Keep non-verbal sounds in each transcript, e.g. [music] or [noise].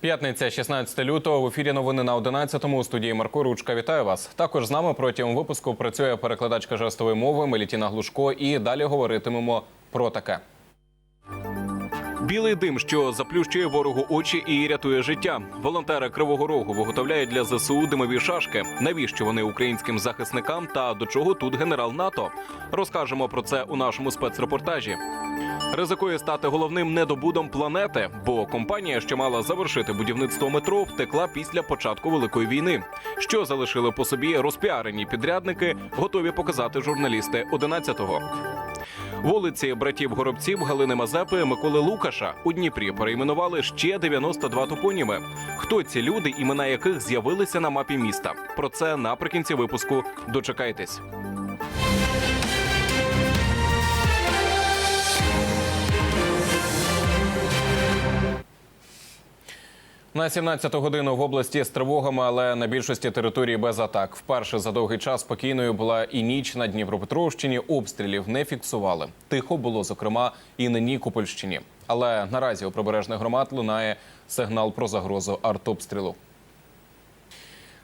П'ятниця, 16 лютого. В ефірі новини на 11-му. У студії Марко Ручка. Вітаю вас. Також з нами протягом випуску працює перекладачка жестової мови Мелітіна Глушко. І далі говоритимемо про таке. Білий дим, що заплющує ворогу очі і рятує життя. Волонтери Кривого Рогу виготовляють для ЗСУ димові шашки. Навіщо вони українським захисникам та до чого тут генерал НАТО? Розкажемо про це у нашому спецрепортажі. Ризикує стати головним недобудом планети, бо компанія, що мала завершити будівництво метро, втекла після початку великої війни. Що залишили по собі розпіарені підрядники, готові показати журналісти 11-го. Вулиці братів Горобців Галини Мазепи Миколи Лукаша у Дніпрі перейменували ще 92 топоніми. Хто ці люди, імена яких з'явилися на мапі міста? Про це наприкінці випуску. Дочекайтесь. На 17-ту годину в області з тривогами, але на більшості території без атак. Вперше за довгий час спокійною була і ніч на Дніпропетровщині. Обстрілів не фіксували. Тихо було, зокрема, і на Нікопольщині. Але наразі у прибережних громад лунає сигнал про загрозу артобстрілу.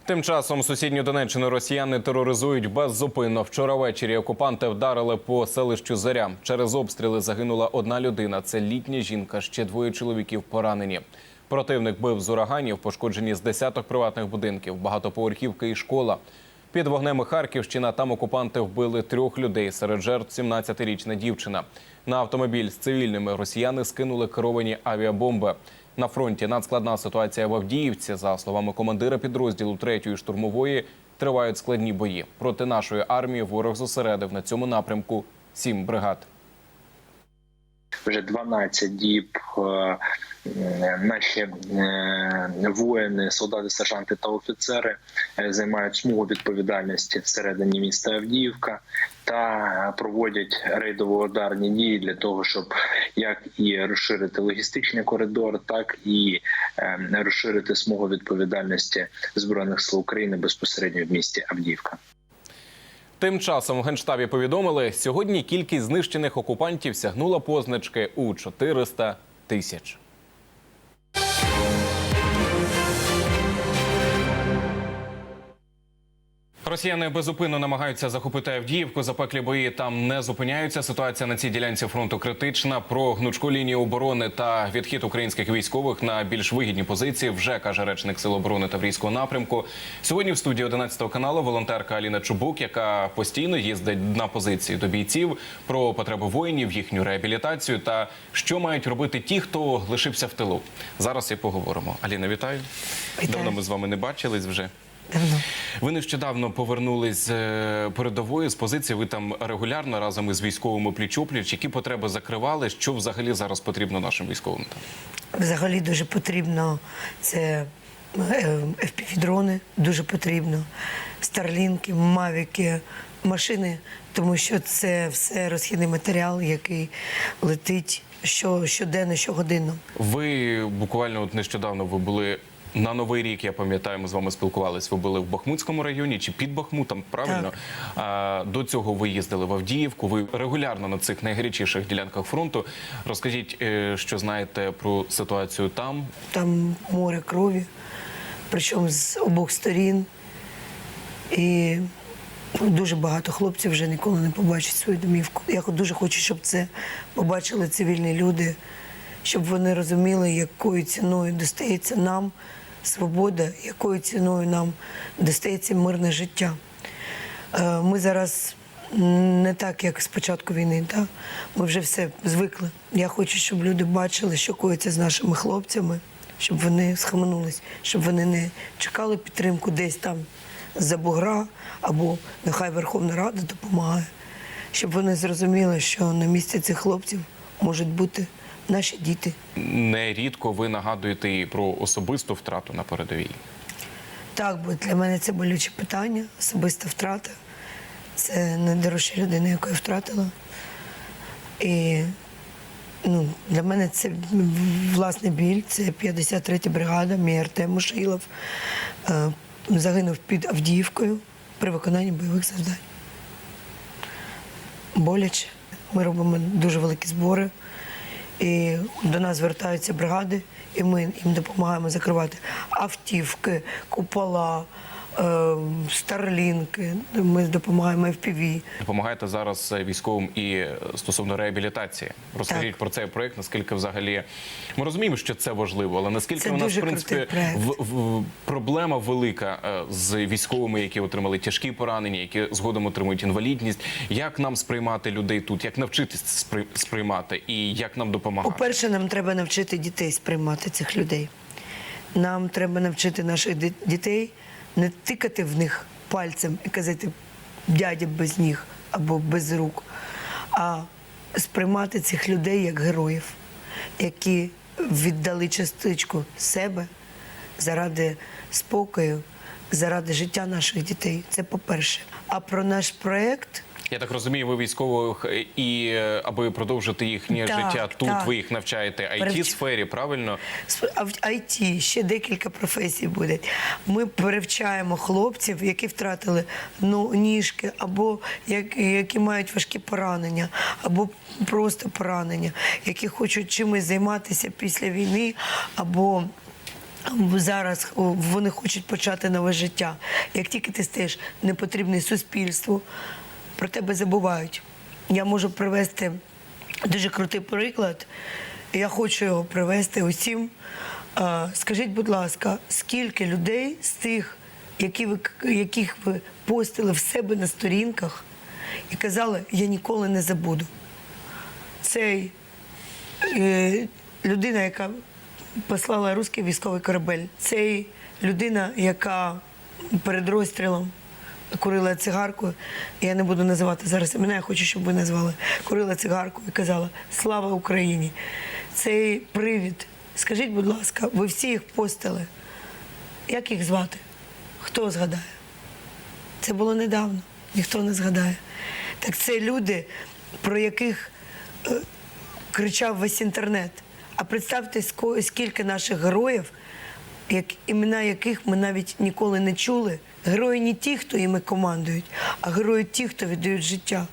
Тим часом сусідню Донеччину росіяни тероризують беззупинно. Вчора ввечері окупанти вдарили по селищу Заря. Через обстріли загинула одна людина. Це літня жінка. Ще двоє чоловіків поранені. Противник бив з ураганів, пошкоджені з десяток приватних будинків, багатоповерхівка і школа. Під вогнем Харківщина там окупанти вбили трьох людей. Серед жертв 17-річна дівчина. На автомобіль з цивільними росіяни скинули керовані авіабомби. На фронті надскладна ситуація в Авдіївці. За словами командира підрозділу 3-ї штурмової, тривають складні бої. Проти нашої армії ворог зосередив на цьому напрямку сім бригад. Вже 12 діб е, наші е, воїни, солдати, сержанти та офіцери е, займають смугу відповідальності всередині міста Авдіївка та проводять рейдово-ударні дії для того, щоб як і розширити логістичний коридор, так і розширити смугу відповідальності збройних сил України безпосередньо в місті Авдіївка. Тим часом в генштабі повідомили, сьогодні кількість знищених окупантів сягнула позначки у 400 тисяч. Росіяни безупинно намагаються захопити Авдіївку. Запеклі бої там не зупиняються. Ситуація на цій ділянці фронту критична. Про гнучку лінію оборони та відхід українських військових на більш вигідні позиції вже каже речник Сил оборони Таврійського напрямку. Сьогодні в студії 11 каналу волонтерка Аліна Чубук, яка постійно їздить на позиції до бійців про потреби воїнів, їхню реабілітацію та що мають робити ті, хто лишився в тилу. Зараз і поговоримо. Аліна, вітаю. Вітаю. Давно ми з вами не бачились вже. Давно. Ви нещодавно повернулись з е, передової з позиції. Ви там регулярно разом із військовими пліч-опліч. Які потреби закривали? Що взагалі зараз потрібно нашим військовим? там? Взагалі дуже потрібно це FPV-дрони, дуже потрібно. Старлінки, мавіки, машини, тому що це все розхідний матеріал, який летить що, щоденно, щогодинно. Ви буквально от нещодавно ви були. На новий рік я пам'ятаю, ми з вами спілкувалися. Ви були в Бахмутському районі чи під Бахмутом? Правильно а, до цього ви їздили в Авдіївку. Ви регулярно на цих найгарячіших ділянках фронту. Розкажіть, е, що знаєте про ситуацію там, Там море крові, причому з обох сторін. І дуже багато хлопців вже ніколи не побачать свою домівку. Я дуже хочу, щоб це побачили цивільні люди, щоб вони розуміли, якою ціною достається нам свобода, якою ціною нам достається мирне життя. Е, Ми зараз не так, як з початку війни. Да? Ми вже все звикли. Я хочу, щоб люди бачили, що коїться з нашими хлопцями, щоб вони схаменулись, щоб вони не чекали підтримку десь там за бугра, або нехай Верховна Рада допомагає, щоб вони зрозуміли, що на місці цих хлопців можуть бути наші діти. нерідко ви нагадуєте і про особисту втрату на передовій. Так, бо для мене це болюче питання, особиста втрата. Це найдорожча людина, яку я втратила. І ну, для мене це власний біль, це 53-я бригада, мій Артем Мушилов е, загинув під Авдіївкою при виконанні бойових завдань. Боляче. Ми робимо дуже великі збори. І до нас звертаються бригади, і ми їм допомагаємо закривати автівки, купола, старлінки. Ми допомагаємо FPV. Допомагаєте зараз е, військовим і е, стосовно реабілітації. Розкажіть Так. про цей проект. Наскільки взагалі ми розуміємо, що це важливо, але наскільки Це у нас в принципі в, в, проблема велика е, з військовими, які отримали тяжкі поранення, які згодом отримують інвалідність. Як нам сприймати людей тут? Як навчитись спри- сприймати і як нам допомагати? По-перше, нам треба навчити дітей сприймати цих людей. Нам треба навчити наших дітей не тикати в них пальцем і казати дядя без ніг або без рук, а сприймати цих людей як героїв, які віддали частичку себе заради спокою, заради життя наших дітей. Це по-перше. А про наш проект. Я так розумію, ви військових е, і е, аби продовжити їхнє Так, життя тут, так. ви їх навчаєте it сфері, правильно? В IT ще декілька професій буде. Ми перевчаємо хлопців, які втратили ну, ніжки, або які мають важкі поранення, або просто поранення, які хочуть чимось займатися після війни, або зараз вони хочуть почати нове життя. Як тільки ти стаєш непотрібний суспільству, про тебе забувають. Я можу привести дуже крутий приклад. Я хочу його привести усім. Скажіть, будь ласка, скільки людей з тих, які ви, яких ви постили в себе на сторінках і казали, я ніколи не забуду. Цей е, людина, яка послала русський військовий корабель, цей людина, яка перед розстрілом курила цигарку. Я не буду називати зараз імена, я хочу, щоб ви назвали. Курила цигарку і казала Слава Україні! Цей привід. Скажіть, будь ласка, ви всі їх постили. Як їх звати? Хто згадає? Це було недавно, ніхто не згадає. Так це люди, про яких е, кричав весь інтернет. А представте, скільки наших героїв, як, імена яких ми навіть ніколи не чули. Герої не ті, хто іми командують, а герої ті, хто віддають життя.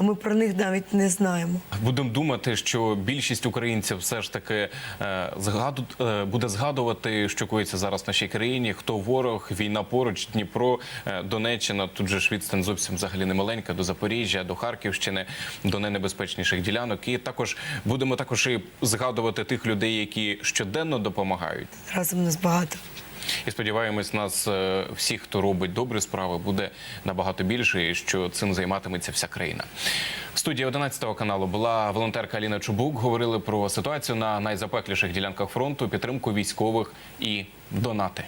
А ми про них навіть не знаємо. Будемо думати, що більшість українців все ж таки е, згаду, е, буде згадувати, що коїться зараз в нашій країні. Хто ворог, війна поруч, Дніпро, е, Донеччина. Тут же ж відстань зовсім взагалі не маленька до Запоріжжя, до Харківщини, до найнебезпечніших ділянок. І також будемо також і згадувати тих людей, які щоденно допомагають. Разом нас багато. І сподіваємось, нас е, всіх, хто робить добрі справи, буде набагато більше, і що цим займатиметься вся країна. В студії 11 каналу була волонтерка Аліна Чубук. Говорили про ситуацію на найзапекліших ділянках фронту, підтримку військових і донати.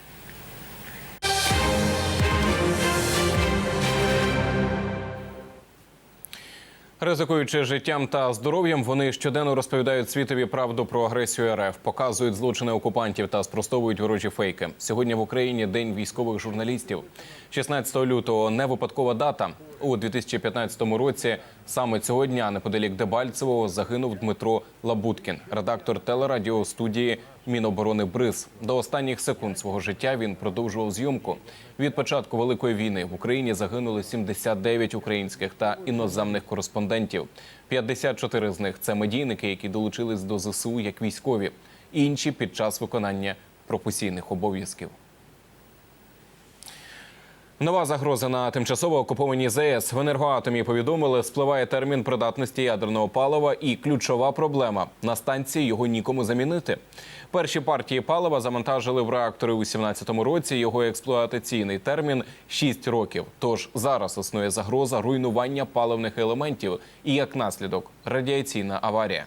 Ризикуючи життям та здоров'ям, вони щоденно розповідають світові правду про агресію РФ, показують злочини окупантів та спростовують ворожі фейки. Сьогодні в Україні день військових журналістів. 16 лютого не випадкова дата. У 2015 році саме цього дня неподалік Дебальцевого загинув Дмитро Лабуткін, редактор телерадіостудії Міноборони Бриз. До останніх секунд свого життя він продовжував зйомку. Від початку великої війни в Україні загинули 79 українських та іноземних кореспондентів. 54 з них це медійники, які долучились до ЗСУ як військові, інші під час виконання професійних обов'язків. Нова загроза на тимчасово окупованій ЗАЕС. В енергоатомі повідомили, спливає термін придатності ядерного палива, і ключова проблема на станції його нікому замінити. Перші партії палива завантажили в реактори у 2017 році. Його експлуатаційний термін 6 років. Тож зараз існує загроза руйнування паливних елементів і як наслідок радіаційна аварія.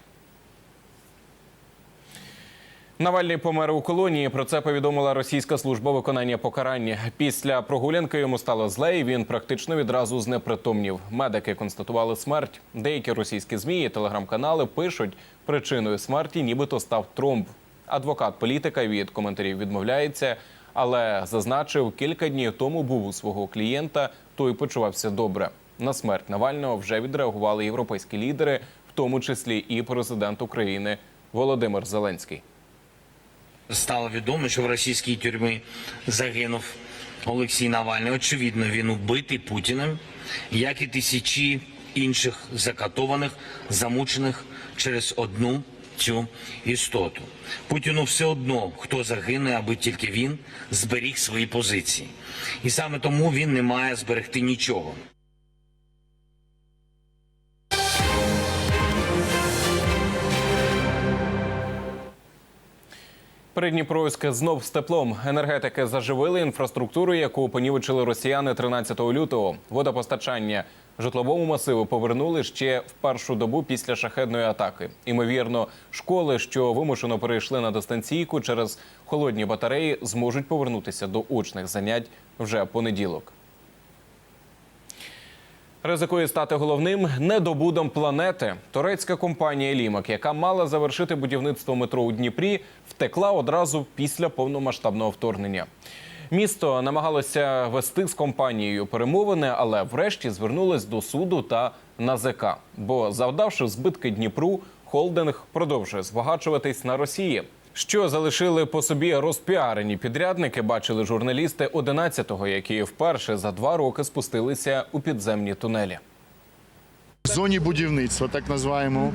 Навальний помер у колонії. Про це повідомила російська служба виконання покарання. Після прогулянки йому стало зле, і він практично відразу знепритомнів. Медики констатували смерть. Деякі російські змі і телеграм-канали пишуть, причиною смерті нібито став тромб. Адвокат політика від коментарів відмовляється, але зазначив, кілька днів тому був у свого клієнта. Той почувався добре. На смерть Навального вже відреагували європейські лідери, в тому числі і президент України Володимир Зеленський. Стало відомо, що в російській тюрмі загинув Олексій Навальний. Очевидно, він убитий Путіним, як і тисячі інших закатованих, замучених через одну цю істоту. Путіну все одно, хто загине, аби тільки він зберіг свої позиції. І саме тому він не має зберегти нічого. Придніпровськ знов з теплом. Енергетики заживили інфраструктуру, яку понівечили росіяни 13 лютого. Водопостачання житловому масиву повернули ще в першу добу після шахедної атаки. Імовірно, школи, що вимушено перейшли на дистанційку через холодні батареї, зможуть повернутися до очних занять вже понеділок. Ризикує стати головним недобудом планети. Турецька компанія Лімак, яка мала завершити будівництво метро у Дніпрі, втекла одразу після повномасштабного вторгнення. Місто намагалося вести з компанією перемовини, але врешті звернулось до суду та НАЗК. Бо завдавши збитки Дніпру, холдинг продовжує збагачуватись на Росії. Що залишили по собі розпіарені підрядники, бачили журналісти 11-го, які вперше за два роки спустилися у підземні тунелі. В зоні будівництва, так називаємо,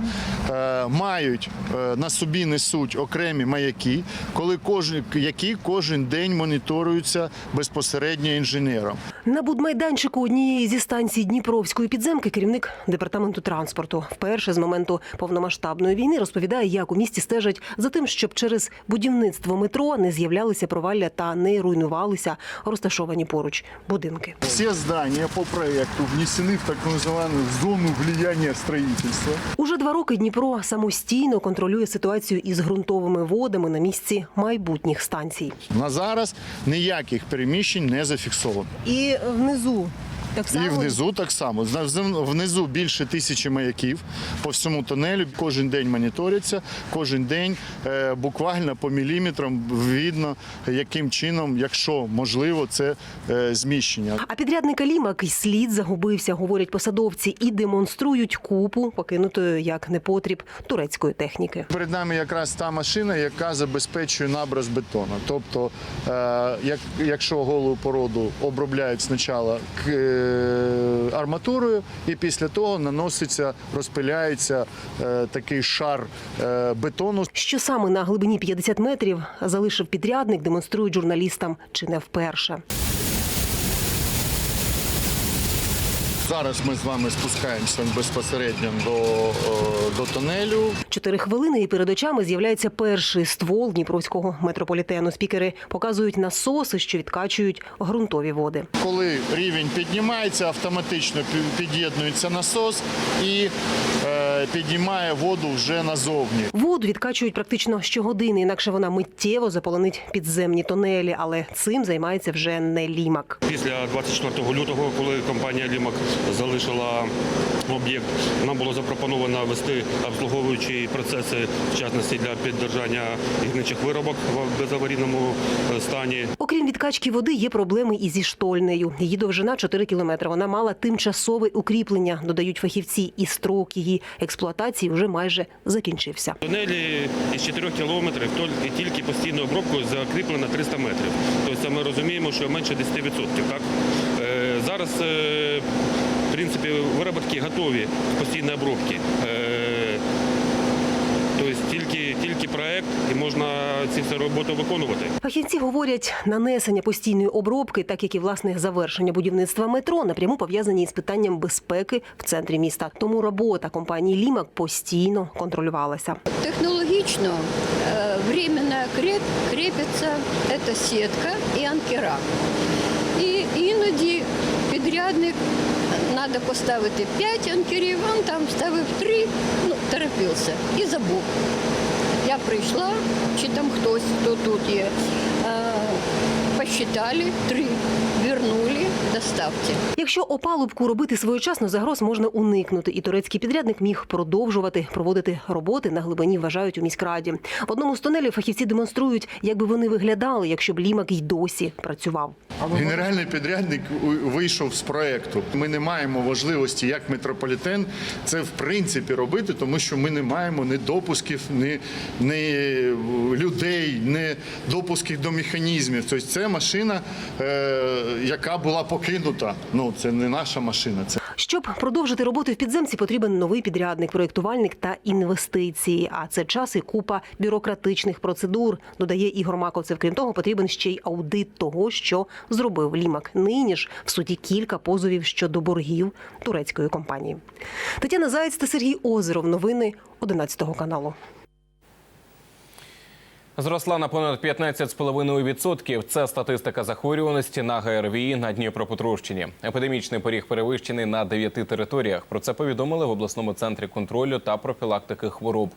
е, мають е, на собі несуть окремі маяки, коли кожен які кожен день моніторуються безпосередньо інженером. На будмайданчику однієї зі станцій Дніпровської підземки керівник департаменту транспорту вперше з моменту повномасштабної війни розповідає, як у місті стежать за тим, щоб через будівництво метро не з'являлися провалля та не руйнувалися розташовані поруч будинки. Всі здання по проекту внесені в так називану зону влияння строїтельства. Уже два роки Дніпро самостійно контролює ситуацію із ґрунтовими водами на місці майбутніх станцій. На зараз ніяких переміщень не зафіксовано. І внизу так І внизу так само. Внизу більше тисячі маяків по всьому тунелю. Кожен день моніторяться, кожен день е, буквально по міліметрам видно, яким чином, якщо можливо, це е, зміщення. А підрядника Лімак й слід загубився, говорять посадовці, і демонструють купу покинутої як непотріб турецької техніки. Перед нами якраз та машина, яка забезпечує наброс бетону. Тобто, е, як, якщо голу породу обробляють спочатку е, арматурою, і після того наноситься, розпиляється е, такий шар е, бетону. Що саме на глибині 50 метрів залишив підрядник, демонструють журналістам чи не вперше. Зараз ми з вами спускаємося безпосередньо до, е, до тунелю. Чотири хвилини і перед очами з'являється перший ствол Дніпровського метрополітену. Спікери показують насоси, що відкачують ґрунтові води. Коли рівень піднімається, автоматично пі- під'єднується насос і е, піднімає воду вже назовні. Воду відкачують практично щогодини, інакше вона миттєво заполонить підземні тунелі. Але цим займається вже не лімак. Після 24 лютого, коли компанія Лімак залишила об'єкт, нам було запропоновано вести обслуговуючі процеси, в частності для піддержання гірничих виробок в безаварійному е, стані. Окрім відкачки води, є проблеми і зі штольнею. Її довжина 4 кілометри. Вона мала тимчасове укріплення, додають фахівці, і строк її експлуатації вже майже закінчився. Тунелі із 4 кілометрів тільки, тільки постійною обробкою закріплено 300 метрів. Тобто ми розуміємо, що менше 10%. Так? Е, зараз, е, в принципі, виробітки готові з постійної обробки. Е, тобто тільки, тільки проект і можна ці всі роботи виконувати. Фахівці говорять, нанесення постійної обробки, так як і власне завершення будівництва метро, напряму пов'язані із питанням безпеки в центрі міста. Тому робота компанії Лімак постійно контролювалася. Технологично э, временно креп, крепится эта сетка и анкера. І іноді підрядник треба поставити 5 анкерів, він там ставив 3, ну, торопився і забув. Я прийшла, чи там хтось, хто тут є, е, посчитали, 3, вернули, доставте. Якщо опалубку робити своєчасно, загроз можна уникнути, і турецький підрядник міг продовжувати проводити роботи на глибині, вважають у міськраді. В одному з тунелів фахівці демонструють, як би вони виглядали, якщо б лімак й досі працював. Генеральний підрядник вийшов з проекту. Ми не маємо можливості як метрополітен це в принципі робити, тому що ми не маємо ні допусків, ні, ні людей, ні допусків до механізмів. Тобто це машина, е, яка була покинута. Ну це не наша машина. Це Щоб продовжити роботу в підземці, потрібен новий підрядник, проєктувальник та інвестиції. А це час і купа бюрократичних процедур, додає Ігор Маковцев. Крім того, потрібен ще й аудит того, що зробив Лімак. Нині ж в суді кілька позовів щодо боргів турецької компанії. Тетяна Заєць та Сергій Озеров. Новини 11 каналу. Зросла на понад 15,5%. Це статистика захворюваності на ГРВІ на Дніпропетровщині. Епідемічний поріг перевищений на 9 територіях. Про це повідомили в обласному центрі контролю та профілактики хвороб.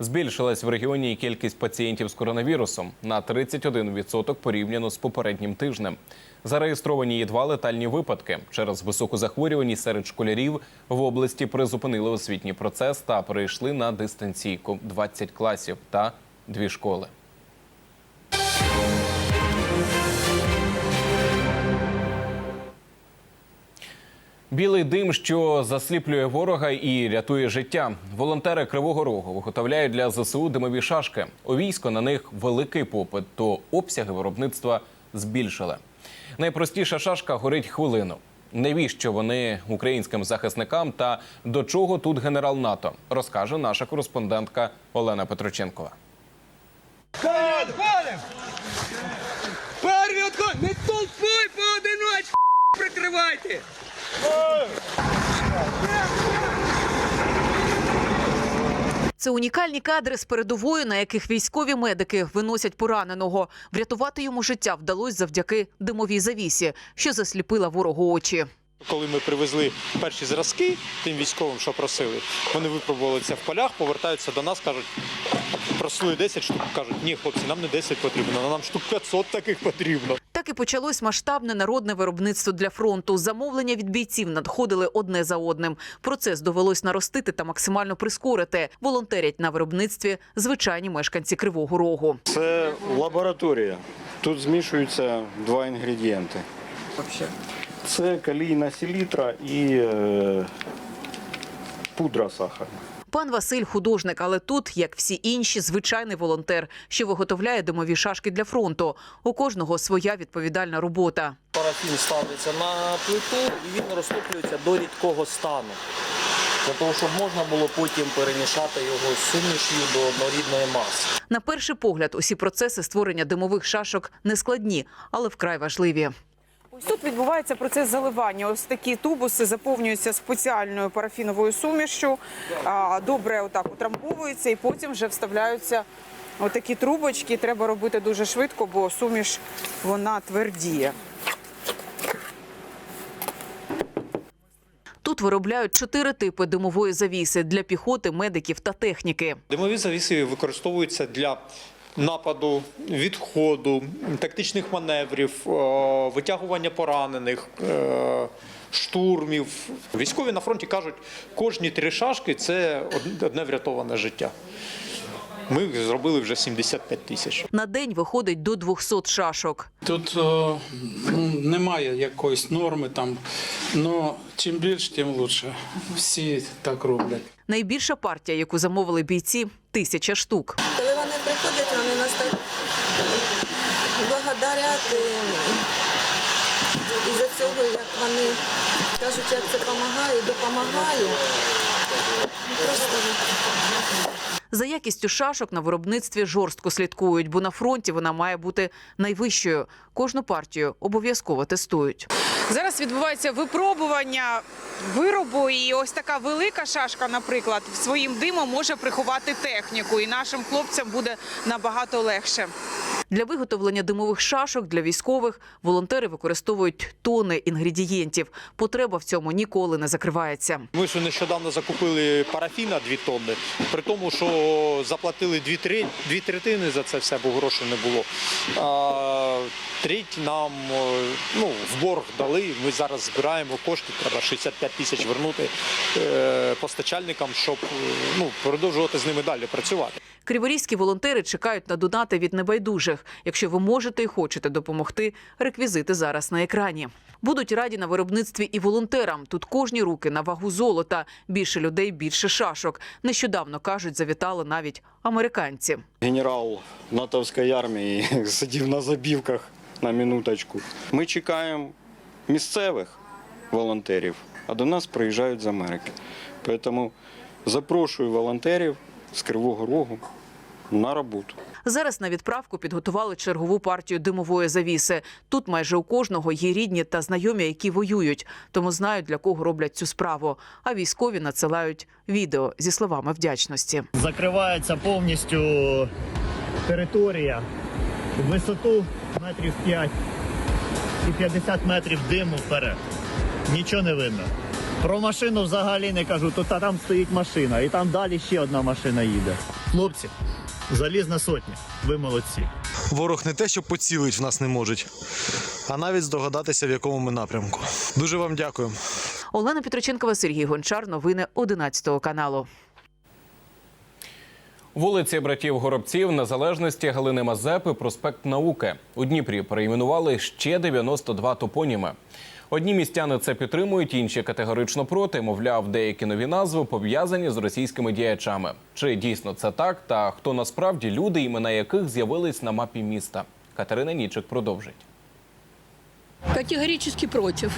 Збільшилась в регіоні кількість пацієнтів з коронавірусом на 31% порівняно з попереднім тижнем. Зареєстровані два летальні випадки. Через високу захворюваність серед школярів в області призупинили освітній процес та перейшли на дистанційку 20 класів та дві школи. Білий дим, що засліплює ворога і рятує життя. Волонтери Кривого Рогу виготовляють для ЗСУ димові шашки. У військо на них великий попит, то обсяги виробництва збільшили. Найпростіша шашка горить хвилину. Навіщо вони українським захисникам та до чого тут генерал НАТО, розкаже наша кореспондентка Олена Петроченкова. Відходимо! Перший відход! Не толпой поодиночку [laughs] прикривайте! Це унікальні кадри з передової, на яких військові медики виносять пораненого. Врятувати йому життя вдалося завдяки димовій завісі, що засліпила ворогу очі. Коли ми привезли перші зразки тим військовим, що просили, вони випробували це в полях, повертаються до нас, кажуть, просили 10 штук. Кажуть, ні, хлопці, нам не 10 потрібно, нам штук 500 таких потрібно. Так і почалось масштабне народне виробництво для фронту. Замовлення від бійців надходили одне за одним. Процес довелось наростити та максимально прискорити. Волонтерять на виробництві звичайні мешканці Кривого Рогу. Це лабораторія. Тут змішуються два інгредієнти. Це калійна селітра і е, пудра сахарна. Пан Василь художник, але тут, як всі інші, звичайний волонтер, що виготовляє димові шашки для фронту. У кожного своя відповідальна робота. Парафін ставиться на плиту і він розтоплюється до рідкого стану. Для того, щоб можна було потім перемішати його з сумішю до однорідної маси. На перший погляд, усі процеси створення димових шашок не складні, але вкрай важливі. Ось тут відбувається процес заливання. Ось такі тубуси заповнюються спеціальною парафіновою сумішю, добре отак утрамбовуються і потім вже вставляються отакі трубочки. Треба робити дуже швидко, бо суміш вона твердіє. Тут виробляють чотири типи димової завіси для піхоти, медиків та техніки. Димові завіси використовуються для нападу, відходу, тактичних маневрів, е, витягування поранених. е, Штурмів військові на фронті кажуть, кожні три шашки це одне врятоване життя. Ми їх зробили вже 75 тисяч. На день виходить до 200 шашок. Тут о, ну, немає якоїсь норми там, але чим більше, тим краще. Всі так роблять. Найбільша партія, яку замовили бійці тисяча штук. Приходять, вони нас так благодарять і за цього, як вони кажуть, як це допомагає, допомагає. Просто За якістю шашок на виробництві жорстко слідкують, бо на фронті вона має бути найвищою. Кожну партію обов'язково тестують. Зараз відбувається випробування виробу, і ось така велика шашка, наприклад, своїм димом може приховати техніку, і нашим хлопцям буде набагато легше. Для виготовлення димових шашок для військових волонтери використовують тони інгредієнтів. Потреба в цьому ніколи не закривається. Ми ж нещодавно закупили парафіна 2 тонни, при тому, що заплатили дві, три, дві третини за це все, бо грошей не було. А, треть нам е, ну, в борг дали. Ми зараз збираємо кошти, треба 65 тисяч вернути е, постачальникам, щоб е, ну, продовжувати з ними далі працювати. Криворізькі волонтери чекають на донати від небайдужих. Якщо ви можете і хочете допомогти, реквізити зараз на екрані. Будуть раді на виробництві і волонтерам. Тут кожні руки на вагу золота. Більше людей, більше шашок. Нещодавно кажуть, завітали навіть американці. Генерал натовської армії [laughs] сидів на забівках на минуточку. Ми чекаємо місцевих волонтерів. а до нас приїжджають з Америки. Тому запрошую волонтерів з Кривого Рогу на роботу. Зараз на відправку підготували чергову партію димової завіси. Тут майже у кожного є рідні та знайомі, які воюють, тому знають для кого роблять цю справу. А військові надсилають відео зі словами вдячності. Закривається повністю територія в висоту метрів 5 і 50 метрів диму вперед. Нічого не видно. Про машину взагалі не кажу, тут а там стоїть машина, і там далі ще одна машина їде. Хлопці, залізна сотня. Ви молодці. Ворог не те, що поцілить в нас не можуть, а навіть здогадатися, в якому ми напрямку. Дуже вам дякую. Олена Петроченкова, Сергій Гончар. Новини 11 каналу. Вулиці братів Горобців, Незалежності, Галини Мазепи, проспект Науки. У Дніпрі перейменували ще 92 топоніми. Одні містяни це підтримують, інші категорично проти. Мовляв, деякі нові назви пов'язані з російськими діячами. Чи дійсно це так? Та хто насправді люди, імена яких з'явились на мапі міста? Катерина Нічик продовжить. Категорически против.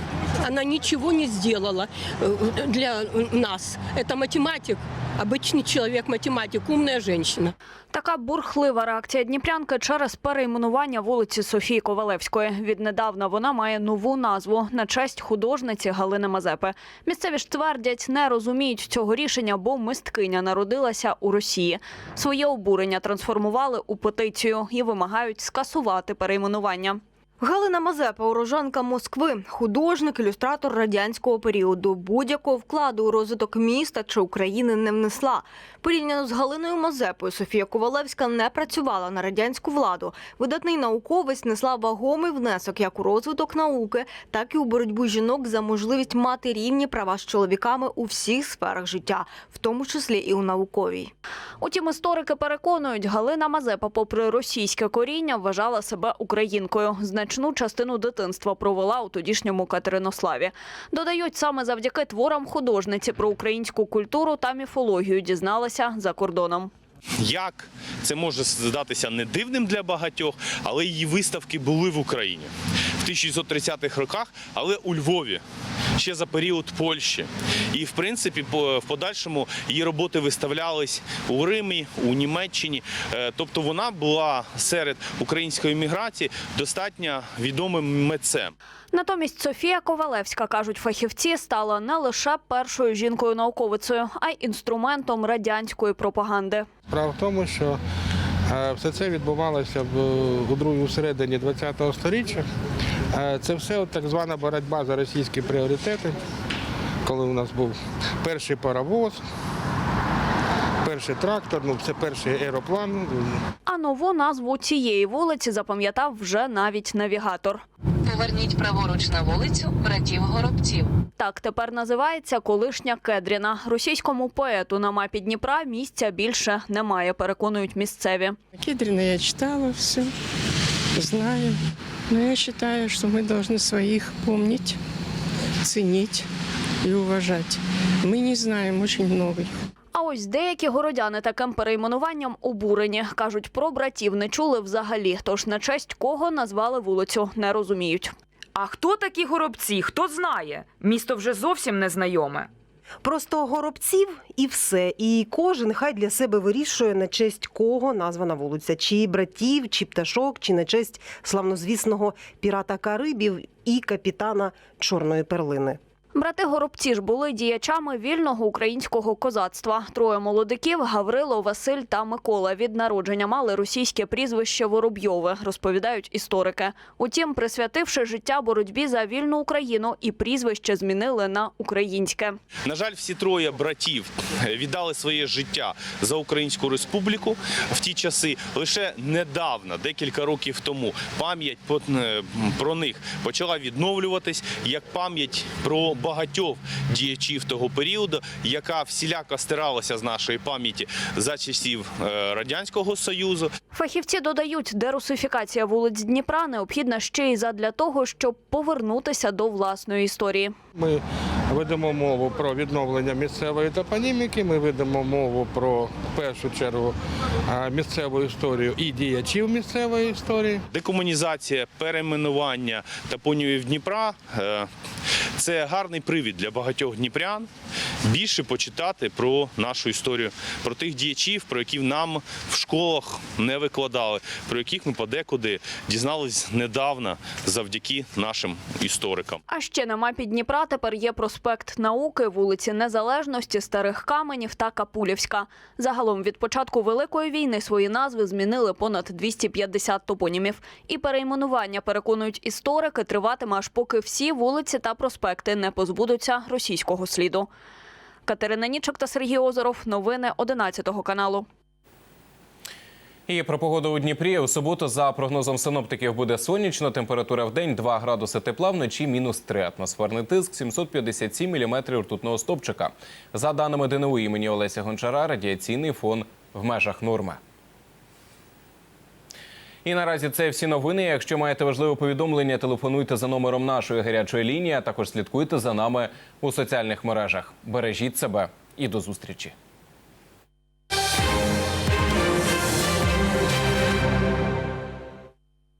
Она ничего не сделала э, для нас. Это математик, обычный человек, математик, умная женщина. Така бурхлива реакція Дніпрянки через перейменування вулиці Софії Ковалевської. Віднедавна вона має нову назву на честь художниці Галини Мазепи. Місцеві ж твердять, не розуміють цього рішення, бо мисткиня народилася у Росії. Своє обурення трансформували у петицію і вимагають скасувати перейменування. Галина Мазепа, уроженка Москви, художник, ілюстратор радянського періоду. Будь-якого вкладу у розвиток міста чи України не внесла. Порівняно з Галиною Мазепою, Софія Ковалевська не працювала на радянську владу. Видатний науковець несла вагомий внесок як у розвиток науки, так і у боротьбу жінок за можливість мати рівні права з чоловіками у всіх сферах життя, в тому числі і у науковій. Утім, історики переконують, Галина Мазепа, попри російське коріння, вважала себе українкою. Значну частину дитинства провела у тодішньому Катеринославі. Додають, саме завдяки творам художниці про українську культуру та міфологію дізналася за кордоном. Як це може здатися не дивним для багатьох, але її виставки були в Україні в 1930-х роках, але у Львові. Ще за період Польщі, і в принципі, в подальшому її роботи виставлялись у Римі, у Німеччині. Е, Тобто вона була серед української міграції достатньо відомим митцем. Натомість Софія Ковалевська, кажуть фахівці, стала не лише першою жінкою-науковицею, а й інструментом радянської пропаганди. Справа в тому, що е, все це відбувалося в, у другій середині ХХ століття. Е, Це все так звана боротьба за російські пріоритети, коли у нас був перший паровоз, перший трактор, ну це перший аероплан. А нову назву цієї вулиці запам'ятав вже навіть навігатор. Поверніть праворуч на вулицю братів Горобців. Так тепер називається колишня Кедріна. Російському поету на мапі Дніпра місця більше немає, переконують місцеві. Кедрина я читала все, знаю. Но я считаю, что мы должны своих помнить, ценить и уважать. Мы не знаем очень многих. А ось деякі городяни таким перейменуванням обурені. Кажуть, про братів не чули взагалі. Тож на честь кого назвали вулицю, не розуміють. А хто такі горобці? Хто знає? Місто вже зовсім незнайоме. Просто горобців і все. І кожен хай для себе вирішує на честь кого названа вулиця, чи братів, чи пташок, чи на честь славнозвісного пірата Карибів і капітана Чорної перлини. Брати Горобці ж були діячами вільного українського козацтва. Троє молодиків Гаврило, Василь та Микола від народження мали російське прізвище Воробйове, розповідають історики. Утім, присвятивши життя боротьбі за вільну Україну, і прізвище змінили на українське. На жаль, всі троє братів віддали своє життя за Українську республіку в ті часи. Лише недавно, декілька років тому, пам'ять е, про них почала відновлюватись як пам'ять про багатьох діячів того періоду, яка всіляко стиралася з нашої пам'яті за часів е, радянського союзу. Фахівці додають, дерусифікація вулиць Дніпра необхідна ще й задля того, щоб повернутися до власної історії. Ми ведемо мову про відновлення місцевої топоніміки, ми ведемо мову про в першу чергу місцеву історію і діячів місцевої історії. Декомунізація, перейменування топонімів Дніпра е, Це гарний привід для багатьох дніпрян більше почитати про нашу історію, про тих діячів, про яких нам в школах не викладали, про яких ми подекуди дізнались недавно завдяки нашим історикам. А ще на мапі Дніпра тепер є проспект Науки, вулиці Незалежності, Старих Каменів та Капулівська. Загалом від початку Великої війни свої назви змінили понад 250 топонімів. І перейменування, переконують історики, триватиме аж поки всі вулиці проспекти не позбудуться російського сліду. Катерина Нічок та Сергій Озеров. Новини 11 каналу. І про погоду у Дніпрі у суботу за прогнозом синоптиків буде сонячно. Температура в день 2 градуси тепла, вночі мінус 3. Атмосферний тиск 757 міліметрів ртутного стопчика. За даними ДНУ імені Олеся Гончара, радіаційний фон в межах норми. І наразі це всі новини. Якщо маєте важливе повідомлення, телефонуйте за номером нашої гарячої лінії. а Також слідкуйте за нами у соціальних мережах. Бережіть себе і до зустрічі.